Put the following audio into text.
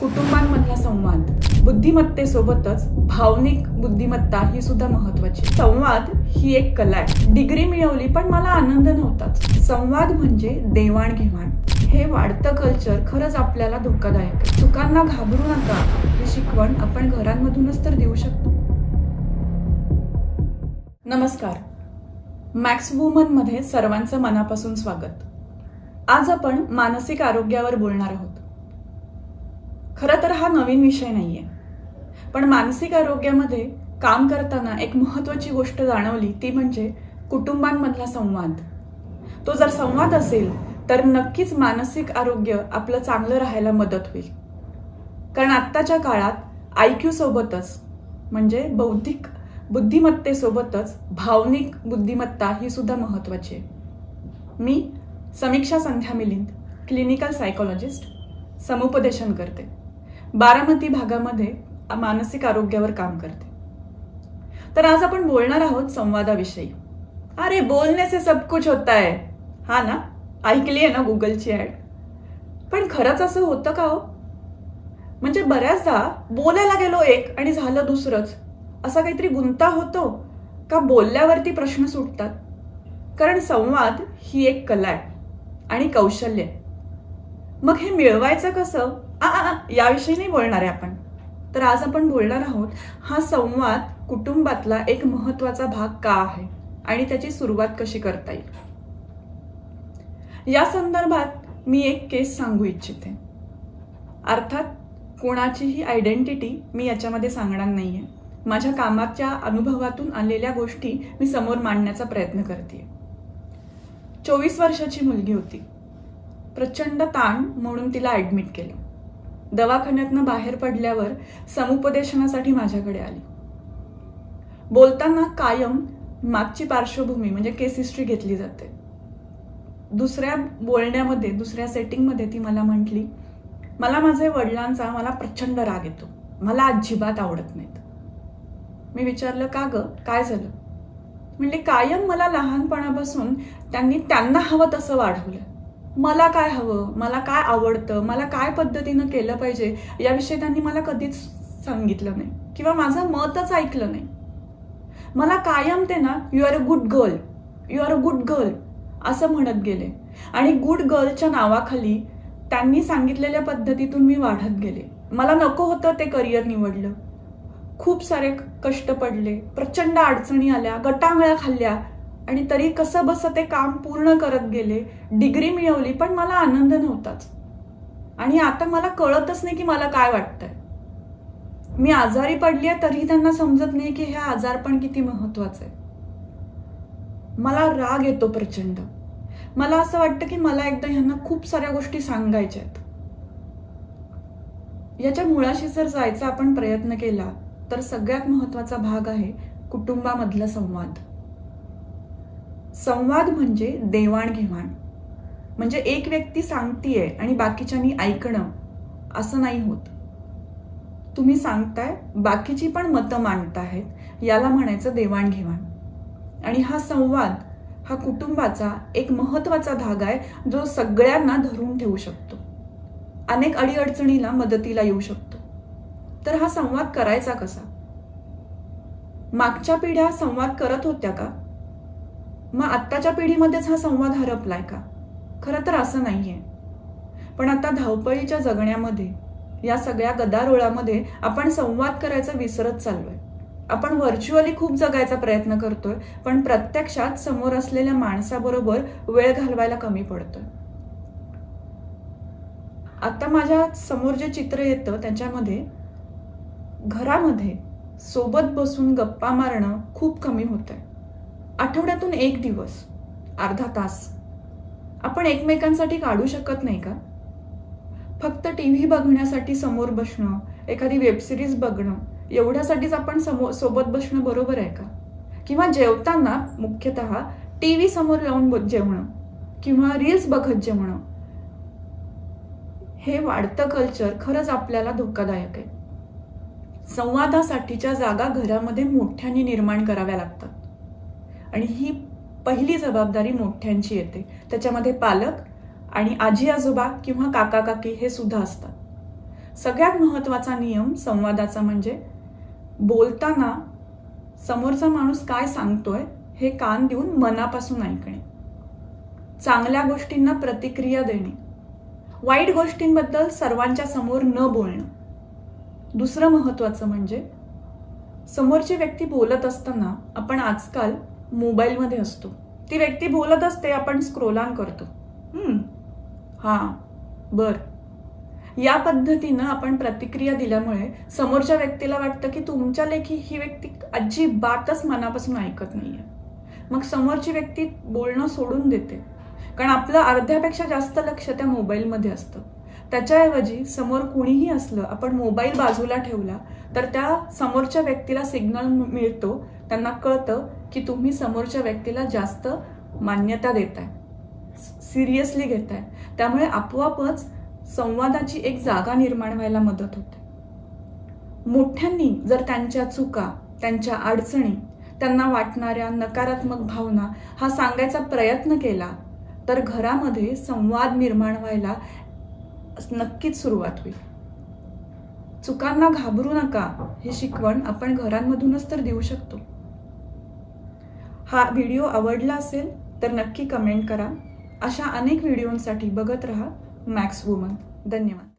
कुटुंबांमधला संवाद बुद्धिमत्तेसोबतच भावनिक बुद्धिमत्ता ही सुद्धा महत्वाची संवाद ही एक कला आहे. डिग्री मिळवली पण मला आनंद नव्हताच. संवाद म्हणजे देवाणघेवाण हे वाढतं कल्चर खरंच आपल्याला धोकादायक चुकांना घाबरू नका. ही शिकवण आपण घरांमधूनच तर देऊ शकतो. नमस्कार. मॅक्स वुमनमध्ये सर्वांचं मनापासून स्वागत. आज आपण मानसिक आरोग्यावर बोलणार आहोत. खरं तर हा नवीन विषय नाही आहे पण मानसिक आरोग्यामध्ये काम करताना एक महत्त्वाची गोष्ट जाणवली ती म्हणजे कुटुंबांमधला संवाद. तो जर संवाद असेल तर नक्कीच मानसिक आरोग्य आपलं चांगलं राहायला मदत होईल. कारण आत्ताच्या काळात आय क्यू सोबतच म्हणजे बौद्धिक बुद्धिमत्तेसोबतच भावनिक बुद्धिमत्ता ही सुद्धा महत्त्वाची आहे. मी समीक्षा संध्या मिलिंद क्लिनिकल सायकोलॉजिस्ट समुपदेशन करते. बारामती भागामध्ये मानसिक आरोग्यावर काम करते. तर आज आपण बोलणार आहोत संवादाविषयी. अरे बोलने से सब कुछ होता है हा ना? ऐकली आहे ना गुगलची ऍड पण खरंच असं होतं का हो? म्हणजे बऱ्याचदा बोलायला गेलो एक आणि झालं दुसरंच. असा काहीतरी गुंता होतो का बोलल्यावरती प्रश्न सुटतात? कारण संवाद ही एक कला आहे आणि कौशल्य आहे. मग हे मिळवायचं कसं? आ, आ, याविषयी नाही बोलणार आहे आपण. तर आज आपण बोलणार आहोत हा संवाद कुटुंबातला एक महत्त्वाचा भाग का आहे? आणि त्याची सुरुवात कशी करता येईल? या संदर्भात मी एक केस सांगू इच्छिते. अर्थात कोणाचीही आयडेंटिटी मी याच्यामध्ये सांगणार नाहीये. माझ्या कामाच्या अनुभवातून आलेल्या गोष्टी मी समोर मांडण्याचा प्रयत्न करते चोवीस वर्षाची मुलगी होती. प्रचंड ताण म्हणून तिला ॲडमिट केलं. दवाखान्यातनं बाहेर पडल्यावर समुपदेशनासाठी माझ्याकडे आली. बोलताना कायम मागची पार्श्वभूमी म्हणजे केस हिस्ट्री घेतली जाते. दुसऱ्या बोलण्यामध्ये दुसऱ्या सेटिंगमध्ये ती मला म्हटली मला माझे वडिलांचा मला प्रचंड राग येतो. मला अजिबात आवडत नाहीत. मी विचारलं का ग? काय झालं? म्हणजे कायम मला लहानपणापासून त्यांनी त्यांना हवं तसं वाढवलं. मला काय हवं? मला काय आवडतं? मला काय पद्धतीनं केलं पाहिजे? याविषयी त्यांनी मला कधीच सांगितलं नाही. किंवा माझं मतच ऐकलं नाही. मला कायम ते ना you are a good girl you are a good girl असं म्हणत गेले. आणि गुड गर्लच्या नावाखाली त्यांनी सांगितलेल्या पद्धतीतून मी वाढत गेले. मला नको होतं ते करिअर निवडलं. खूप सारे कष्ट पडले. प्रचंड अडचणी आल्या. गटांगळ्या खाल्ल्या. आणि तरी कसं बसं ते काम पूर्ण करत गेले. डिग्री मिळवली पण मला आनंद नव्हताच. आणि आता मला कळतच नाही की मला काय वाटतंय. मी आजारी पडली आहे तरी त्यांना समजत नाही की हे आजार पण किती महत्वाचं आहे मला राग येतो प्रचंड. मला असं वाटतं की मला एकदा ह्यांना खूप साऱ्या गोष्टी सांगायच्या आहेत. याच्या मुळाशी जर जायचा आपण प्रयत्न केला तर सगळ्यात महत्त्वाचा भाग आहे कुटुंबामधला संवाद. संवाद म्हणजे देवाणघेवाण. म्हणजे एक व्यक्ती सांगतीये आणि बाकीच्यांनी ऐकणं असं नाही होत. तुम्ही सांगताय बाकीची पण मतं मांडताहेत याला म्हणायचं देवाणघेवाण. आणि हा संवाद हा कुटुंबाचा एक महत्त्वाचा धागा आहे जो सगळ्यांना धरून ठेवू शकतो. अनेक अडीअडचणीला मदतीला येऊ शकतो. तर हा संवाद करायचा कसा? मागच्या पिढ्या संवाद करत होत्या का? मग आत्ताच्या पिढीमध्येच हा संवाद हरपलाय का? खरं तर असं नाही आहे पण आता धावपळीच्या जगण्यामध्ये या सगळ्या गदारोळामध्ये आपण संवाद करायचा विसरत चाललोय. आपण व्हर्च्युअली खूप जगायचा प्रयत्न करतोय पण प्रत्यक्षात समोर असलेल्या माणसाबरोबर वेळ घालवायला कमी पडतोय. आता माझ्यासमोर जे चित्र येतं त्याच्यामध्ये घरामध्ये सोबत बसून गप्पा मारणं खूप कमी होत आहे आठवड्यातून एक दिवस अर्धा तास. आपण एकमेकांसाठी काढू शकत नाही का? फक्त टी व्ही बघण्यासाठी समोर बसणं एखादी वेबसिरीज बघणं एवढ्यासाठीच आपण समोर सोबत बसणं बरोबर आहे का? किंवा जेवताना मुख्यतः टी व्ही समोर लावून जेवणं किंवा रील्स बघत जेवणं. हे वाढतं कल्चर खरंच आपल्याला धोकादायक आहे. संवादासाठीच्या जागा घरामध्ये मोठ्याने निर्माण कराव्या लागतात. आणि ही पहिली जबाबदारी मोठ्यांची येते. त्याच्यामध्ये पालक आणि आजी आजोबा किंवा काका काकी हे सुद्धा असतात. सगळ्यात महत्त्वाचा नियम संवादाचा म्हणजे बोलताना समोरचा माणूस काय सांगतोय हे कान देऊन मनापासून ऐकणे. चांगल्या गोष्टींना प्रतिक्रिया देणे. वाईट गोष्टींबद्दल सर्वांच्या समोर न बोलणं. दुसरं महत्त्वाचं म्हणजे समोरची व्यक्ती बोलत असताना आपण आजकाल मोबाईलमध्ये असतो. ती व्यक्ती बोलत असते आपण स्क्रोलान करतो. हां. बर. या पद्धतीनं आपण प्रतिक्रिया दिल्यामुळे समोरच्या व्यक्तीला वाटतं की तुमच्या लेखी ही व्यक्ती अजिबातच मनापासून ऐकत नाहीये. मग समोरची व्यक्ती बोलणं सोडून देते. कारण आपलं अर्ध्यापेक्षा जास्त लक्ष त्या मोबाईलमध्ये असतं. त्याच्याऐवजी समोर कुणीही असलं आपण मोबाईल बाजूला ठेवला तर त्या समोरच्या व्यक्तीला सिग्नल मिळतो त्यांना कळतं की तुम्ही समोरच्या व्यक्तीला जास्त मान्यता देताय. सिरियसली घेताय. त्यामुळे आपोआपच संवादाची एक जागा निर्माण व्हायला मदत होते. मोठ्यांनी जर त्यांच्या चुका त्यांच्या अडचणी त्यांना वाटणाऱ्या नकारात्मक भावना हा सांगायचा प्रयत्न केला तर घरामध्ये संवाद निर्माण व्हायला नक्कीच सुरुवात होईल. चुकांना घाबरू नका. हे शिकवण आपण घरांमधूनच तर देऊ शकतो. हा व्हिडिओ आवडला असेल तर नक्की कमेंट करा. अशा अनेक व्हिडिओंसाठी बघत रहा मॅक्स वुमन धन्यवाद.